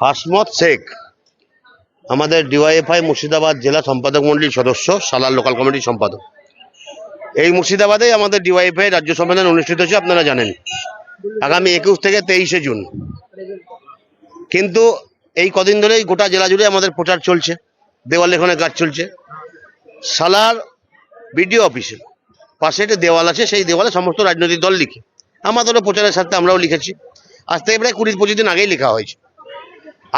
হাসমত শেখ, আমাদের ডিওয়াইএফআই মুর্শিদাবাদ জেলা সম্পাদক মন্ডলীর সদস্য, সালার লোকাল কমিটির সম্পাদক। এই মুর্শিদাবাদেই আমাদের ডিওয়াইএফআই রাজ্য সম্মেলন অনুষ্ঠিত হচ্ছে আপনারা জানেন। আগামী একুশ থেকে তেইশে জুন। কিন্তু এই কদিন ধরেই গোটা জেলা জুড়ে আমাদের প্রচার চলছে, দেওয়াল লেখনের কাজ চলছে। সালার বিডিও অফিসে পাশে একটা দেওয়াল আছে, সেই দেওয়ালে সমস্ত রাজনৈতিক দল লিখে, আমাদেরও প্রচারের সাথে আমরাও লিখেছি। আজ থেকে প্রায় কুড়ি পঁচিশ দিন আগেই লেখা হয়েছে।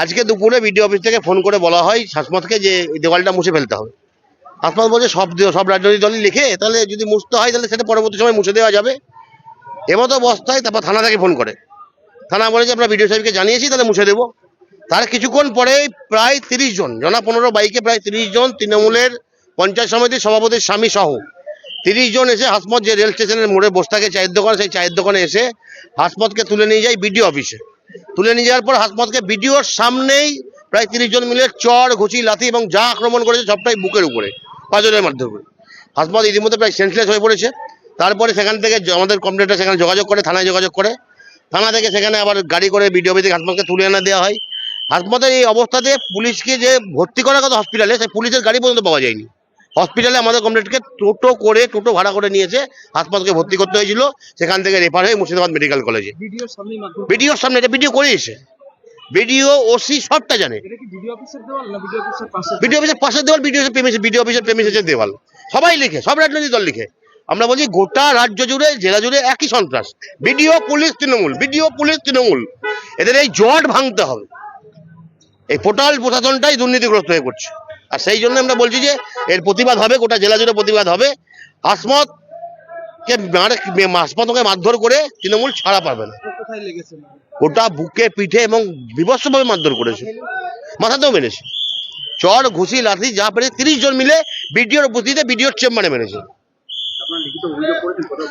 আজকে দুপুরে বিডিও অফিস থেকে ফোন করে বলা হয় হাসমতকে যে দেওয়ালটা মুছে ফেলতে হবে। হাসমত বলছে, সব সব রাজনৈতিক দলই লিখে তাহলে যদি মুছতে হয় তাহলে সেটা পরবর্তী সময় মুছে দেওয়া যাবে। এমতো অবস্থায় তারপর থানা থেকে ফোন করে। থানা বলে যে, আমরা বিডিও সাহেবকে জানিয়েছি, তাহলে মুছে দেবো। তার কিছুক্ষণ পরেই প্রায় তিরিশ জন জনা পনেরো বাইকে প্রায় তিরিশ জন, তৃণমূলের পঞ্চায়েত সমিতির সভাপতির স্বামী সহ তিরিশ জন এসে হাসমত যে রেল স্টেশনের মোড়ে বসে থাকে চায়ের দোকান, সেই চায়ের দোকানে এসে হাসমতকে তুলে নিয়ে যায় বিডিও অফিসে। তুলে নিয়ে যাওয়ার পর হাসমতকে বিডিওর সামনেই প্রায় তিরিশ জন মিলে চর, ঘুচি, লাথি এবং যা আক্রমণ করেছে সবটাই বুকের উপরে, পাঁচজনের মাধ্যমে। হাসমত ইতিমধ্যে প্রায় সেন্সলেস হয়ে পড়েছে। তারপরে সেখান থেকে আমাদের কমপ্লেটার সেখানে যোগাযোগ করে, থানায় যোগাযোগ করে। থানা থেকে সেখানে আবার গাড়ি করে বিডিও অফিস থেকে হাসমতকে তুলে এনে দেওয়া হয়। হাসমতের এই অবস্থাতে পুলিশকে যে ভর্তি করার কথা হসপিটালে সেই পুলিশের গাড়ি পর্যন্ত পাওয়া যায়নি। হসপিটালে আমাদের কমপ্লেটকে টোটো করে টোটো ভাড়া করে নিয়েছে হাসপাতালকে ভর্তি করতে হয়েছিল সেখান থেকে রেফার হয়ে মুর্শিদাবাদ মেডিকেল কলেজে বিডিওর সামনে এটা ভিডিও করেছে বিডিও ওসি সবটা জানে। বিডিও অফিসের পাশের দেওয়াল? বিডিও প্রেমিসে বিডিও অফিসের প্রেমিসের দেওয়াল। সবাই লিখে সব রাজনৈতিক দল লিখে। আমরা বলছি গোটা রাজ্য জুড়ে জেলা জুড়ে একই সন্ত্রাস। BDO police Trinamool BDO police Trinamool. এদের এই জট ভাঙতে হবে। এই পোটাল প্রশাসনটাই দুর্নীতিগ্রস্ত হয়ে পড়ছে। আর সেই জন্য আমরা বলছি যে এর প্রতিবাদ হবে গোটা জেলা জুড়ে প্রতিবাদ হবে। আসমত কে মারধর করে তৃণমূল ছাড়া পাবে না। গোটা বুকে পিঠে এবং বিভৎসভাবে মারধর করেছে। মাথাতেও মেরেছে। চর ঘুষি লাঠি যা পেরে তিরিশ জন মিলে বিডিওর উপস্থিতিতে বিডিওর চেম্বারে মেরেছে।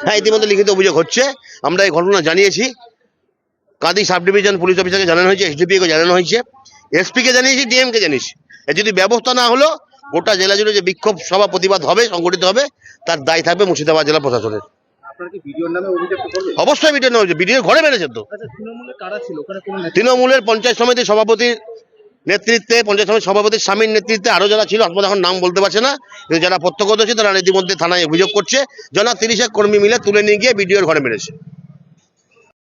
হ্যাঁ ইতিমধ্যে লিখিত অভিযোগ হচ্ছে। আমরা এই ঘটনা জানিয়েছি। কাঁদি সাব ডিভিশন পুলিশ অফিসারকে জানানো হয়েছে এসডিপিকে জানানো হয়েছে। এসপিকে জানিয়েছি ডিএমকে জানিয়েছি। এর যদি ব্যবস্থা না হলো গোটা জেলা জুড়ে যে বিক্ষোভ সভা প্রতিবাদ হবে সংগঠিত হবে তার দায় থাকবে মুর্শিদাবাদ জেলা প্রশাসনের। নামে অবশ্যই ভিডিও হয়েছে ভিডিওর ঘরে মেরেছে তো। আচ্ছা তৃণমূলের পঞ্চায়েত সমিতির সভাপতির নেতৃত্বে পঞ্চায়েত সমিতির সভাপতির স্বামীর নেতৃত্বে আরও যারা ছিল আপনার এখন নাম বলতে পারছে না। কিন্তু যারা প্রত্যক্ষদর্শী তারা ইতিমধ্যে থানায় অভিযোগ করছে। জনা তিরিশেক কর্মী মিলে তুলে নিয়ে গিয়ে বিডিওর ঘরে মেরেছে।